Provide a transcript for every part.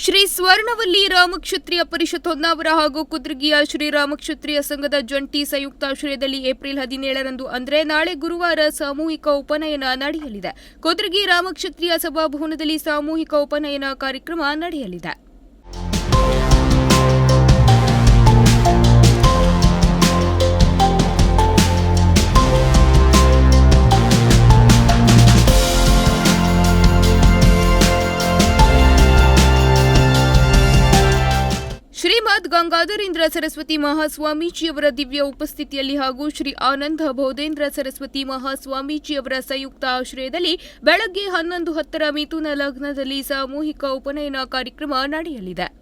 ಶ್ರೀ ಸ್ವರ್ಣವಲ್ಲಿ ರಾಮಕ್ಷತ್ರಿಯ ಪರಿಷತ್ ಹೊನ್ನಾವರ ಹಾಗೂ ಕುದ್ರಗಿಯ ಶ್ರೀ ರಾಮಕ್ಷತ್ರಿಯ ಸಂಘದ ಜಂಟಿ ಸಂಯುಕ್ತಾಶ್ರಯದಲ್ಲಿ ಏಪ್ರಿಲ್ ಹದಿನೇಳರಂದು, ಅಂದರೆ ನಾಳೆ ಗುರುವಾರ ಸಾಮೂಹಿಕ ಉಪನಯನ ನಡೆಯಲಿದೆ. ಕುದ್ರಗಿ ರಾಮಕ್ಷತ್ರಿಯ ಸಭಾಭವನದಲ್ಲಿ ಸಾಮೂಹಿಕ ಉಪನಯನ ಕಾರ್ಯಕ್ರಮ ನಡೆಯಲಿದೆ. ಶ್ರೀಮದ್ ಗಂಗಾಧರೇಂದ್ರ ಸರಸ್ವತಿ ಮಹಾಸ್ವಾಮೀಜಿಯವರ ದಿವ್ಯ ಉಪಸ್ಥಿತಿಯಲ್ಲಿ ಹಾಗೂ ಶ್ರೀ ಆನಂದ ಬೋಧೇಂದ್ರ ಸರಸ್ವತಿ ಮಹಾಸ್ವಾಮೀಜಿಯವರ ಸಂಯುಕ್ತ ಆಶ್ರಯದಲ್ಲಿ ಬೆಳಗ್ಗೆ ಹನ್ನೊಂದು ಹತ್ತರ ಮಿಥುನ ಲಗ್ನದಲ್ಲಿ ಸಾಮೂಹಿಕ ಉಪನಯನ ಕಾರ್ಯಕ್ರಮ ನಡೆಯಲಿದೆ.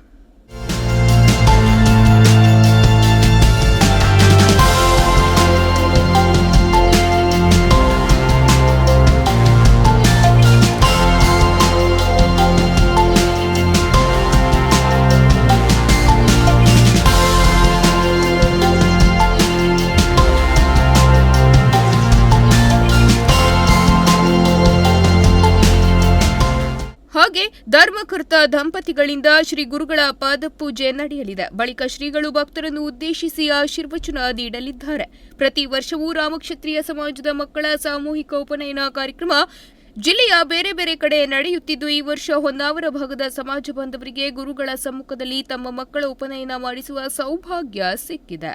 ಹಾಗೆ ಧರ್ಮಕರ್ತ ದಂಪತಿಗಳಿಂದ ಶ್ರೀ ಗುರುಗಳ ಪಾದಪೂಜೆ ನಡೆಯಲಿದೆ. ಬಳಿಕ ಶ್ರೀಗಳು ಭಕ್ತರನ್ನು ಉದ್ದೇಶಿಸಿ ಆಶೀರ್ವಚನ ನೀಡಲಿದ್ದಾರೆ. ಪ್ರತಿ ವರ್ಷವೂ ರಾಮಕ್ಷತ್ರಿಯ ಸಮಾಜದ ಮಕ್ಕಳ ಸಾಮೂಹಿಕ ಉಪನಯನ ಕಾರ್ಯಕ್ರಮ ಜಿಲ್ಲೆಯ ಬೇರೆ ಬೇರೆ ಕಡೆ ನಡೆಯುತ್ತಿದ್ದು, ಈ ವರ್ಷ ಹೊನ್ನಾವರ ಭಾಗದ ಸಮಾಜ ಬಾಂಧವರಿಗೆ ಗುರುಗಳ ಸಮ್ಮುಖದಲ್ಲಿ ತಮ್ಮ ಮಕ್ಕಳ ಉಪನಯನ ಮಾಡಿಸುವ ಸೌಭಾಗ್ಯ ಸಿಕ್ಕಿದೆ.